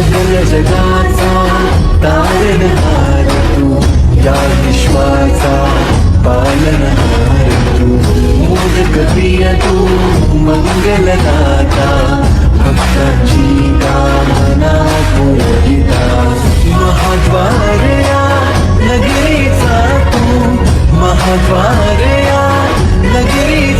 जगाचा तारणहार तू या विश्वाचा पालनहार तू मोदक प्रिय तू मंगलदाता भक्तांची कामना पुरविता महाद्वार नगरीचा तू महाद्वार नगरीचा